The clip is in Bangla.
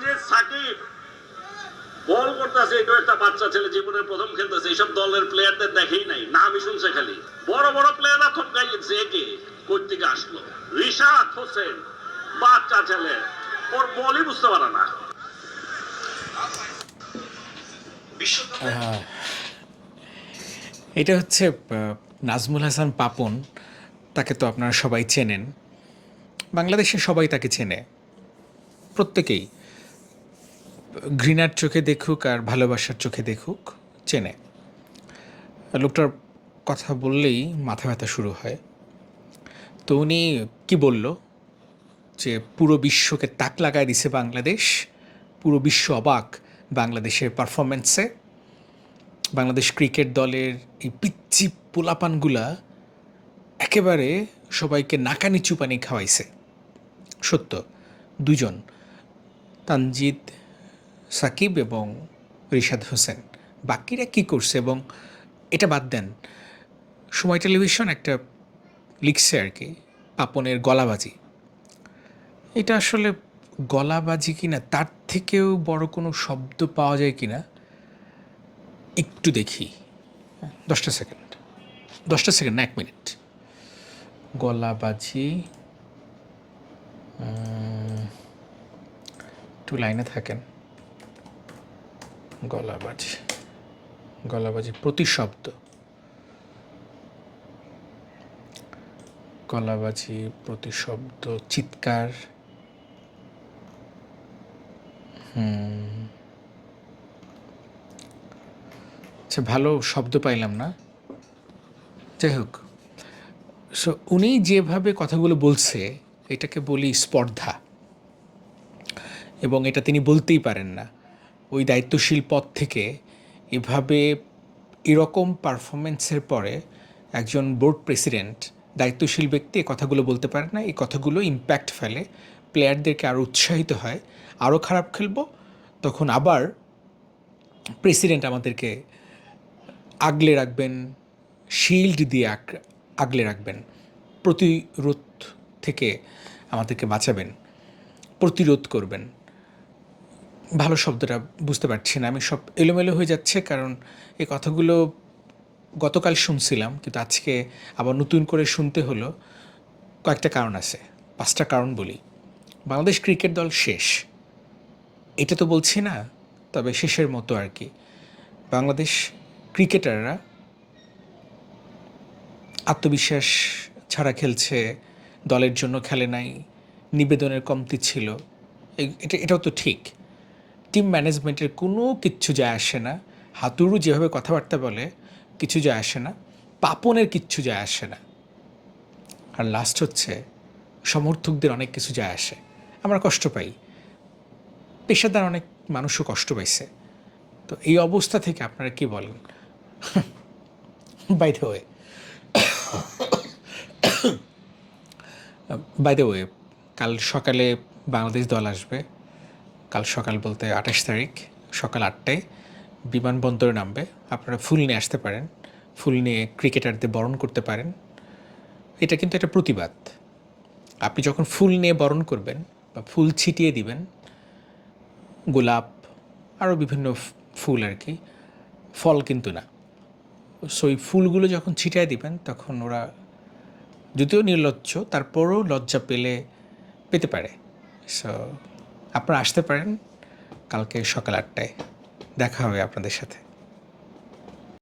তানজিদ সাকিব বল করতেছে এটা একটা বাচ্চা ছেলে জীবনের প্রথম খেলতেছে। এইসব দলের প্লেয়ারদের দেখেই নাই নামই শুনছে খালি। বড় বড় প্লেয়াররা থপকাই গেছে একে কোথেকে আসলো? রিশাদ হোসেন বাচ্চা ছেলে। ওর বলই বুঝতে পারে না। এটা হচ্ছে আহ, নাজমুল হাসান পাপন তাকে তো আপনারা সবাই চেনেন। বাংলাদেশে সবাই তাকে চেনে। প্রত্যেকেই। ঘৃণার চোখে দেখুক আর ভালোবাসার চোখে দেখুক, চেনে। লোকটার কথা বললেই মাথা ব্যথা শুরু হয়। তো উনি কি বলল? যে পুরো বিশ্বকে তাক লাগায় দিছে বাংলাদেশ, পুরো বিশ্ব অবাক বাংলাদেশের পারফরমেন্সে বাংলাদেশ ক্রিকেট দলের এই পিচ্ছি পোলাপানগুলা একেবারে সবাইকে নাকানি চুপানি খাওয়াইছে। সত্য, দুজন, তানজিদ সাকিব এবং রিশাদ হোসেন। বাকিরা কি করছে এবং এটা বাদ দেন, সময় টেলিভিশন একটা লিখছে আর কি, পাপনের গলাবাজি। এটা আসলে গলাবাজি কিনা, তার থেকেও বড় কোনো শব্দ পাওয়া যায় কিনা, একটু দেখি। দশটা সেকেন্ড। দশটা সেকেন্ড না, এক মিনিট। গলাবাজি একটু লাইনে থাকেন। গলাবাজি গলাবাজি প্রতিশব্দ। গলাবাজি, প্রতিশব্দ, চিৎকার। আচ্ছা ভালো শব্দ পাইলাম না। যাই হোক। সো উনি যেভাবে কথাগুলো বলছে, এটাকে বলি স্পর্ধা। এবং এটা তিনি বলতেই পারেন না। ওই দায়িত্বশীল পদ থেকে এভাবে এরকম পারফরমেন্সের পরে একজন বোর্ড প্রেসিডেন্ট দায়িত্বশীল ব্যক্তি এই কথাগুলো বলতে পারে না, এই কথাগুলো ইম্প্যাক্ট ফেলে প্লেয়ারদেরকে আরও উৎসাহিত হয় আরও খারাপ খেলব, তখন আবার প্রেসিডেন্ট আমাদেরকে আগলে রাখবেন শিল্ড দিয়ে আগ- আগলে রাখবেন, প্রতিরোধ থেকে আমাদেরকে বাঁচাবেন, প্রতিরোধ করবেন। ভালো শব্দটা বুঝতে পারছি না। আমি সব এলোমেলো হয়ে যাচ্ছে কারণ এই কথাগুলো গতকাল শুনছিলাম, কিন্তু আজকে আবার নতুন করে শুনতে হলো। কয়েকটা কারণ আছে, পাঁচটা কারণ বলি। বাংলাদেশ ক্রিকেট দল শেষ। এটা তো বলছি না, তবে শেষের মতো আর কি। বাংলাদেশ ক্রিকেটাররা আত্মবিশ্বাস ছাড়া খেলছে, দলের জন্য খেলে নাই, নিবেদনের কমতি ছিল। এটা, এটাও তো ঠিক। টিম ম্যানেজমেন্টের কোনো কিচ্ছু যায় আসে না। হাতুড়ু যেভাবে কথাবার্তা বলে, কিছু যায় আসে না। পাপনের কিচ্ছু যায় আসে না। আর লাস্ট হচ্ছে, সমর্থকদের অনেক কিছু যায় আসে। আমরা কষ্ট পাই। পেশাদার অনেক মানুষও কষ্ট পাইছে। তো এই অবস্থা থেকে আপনারা কি বলেন? By the way by the way কাল সকালে বাংলাদেশ দল আসবে। কাল সকাল বলতে আঠাশ তারিখ, সকাল আটটায় বিমানবন্দরে নামবে। আপনারা ফুল নিয়ে আসতে পারেন, ফুল নিয়ে ক্রিকেটারদের বরণ করতে পারেন। এটা কিন্তু একটা প্রতিবাদ। আপনি যখন ফুল নিয়ে বরণ করবেন বা ফুল ছিটিয়ে দিবেন, গোলাপ, আরও বিভিন্ন ফুল আর কি, ফল কিন্তু না। সো এই ফুলগুলো যখন ছিটায় দিবেন, তখন ওরা যদিও নির্লজ্জ, তারপরও লজ্জা পেলে, পেতে পারে। সো আপনারা আসতে পারেন কালকে সকাল আটটায়। দেখা হবে আপনাদের সাথে।